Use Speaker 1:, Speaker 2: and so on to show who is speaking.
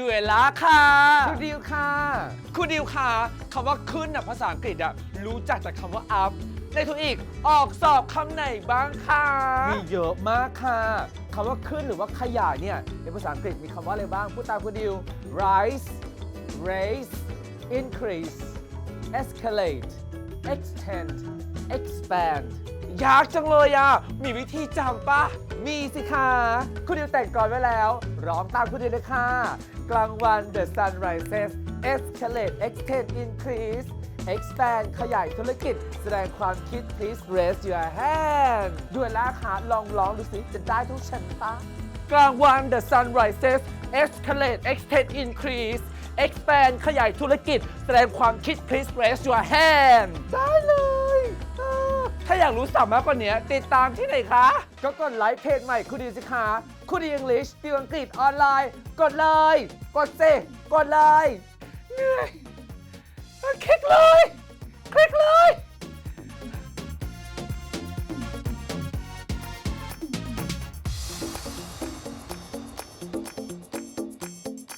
Speaker 1: ด้วยละค่ะ
Speaker 2: คุณดิวค่ะ
Speaker 1: คุณดิวค่ะคำว่าขึ้นน่ะภาษาอังกฤษอะรู้จักจากคำว่า up ในทุกอีกออกสอบคำไหนบ้างคะ
Speaker 2: มีเยอะมากค่ะ คำว่าขึ้นหรือว่าขยายเนี่ย ในภาษาอังกฤษมีคำว่าอะไรบ้าง พูดตามคุณดิว rise raise increase escalate extend expand
Speaker 1: ยากจังเลยอะมีวิธีจำปะ
Speaker 2: มีสิคะคุณดิวแต่งก่อนไว้แล้ว ร้องตามคุณดิวเลยค่ะ กลางวัน the sun rises escalate extend increase expand ขยายธุรกิจ แสดงความคิด please raise your hand ด้วยละคะลองร้องดูสิ จะได้ทุกฉันปะ
Speaker 1: กลางวัน the sun rises escalate extend increase expand ขยายธุรกิจ แสดงความคิด please raise your hand
Speaker 2: ได้เลยอ่า
Speaker 1: ถ้า อยากรู้สับมากกว่านี้ติดตามที่ไหนคะ
Speaker 2: ก็กดไลค์เพจใหม่คุณดีสิคะคุณดีอังกฤษติวอังกฤษออนไลน์ กดเลย กดเซกดเลย
Speaker 1: เหนื่อยคลิกเลย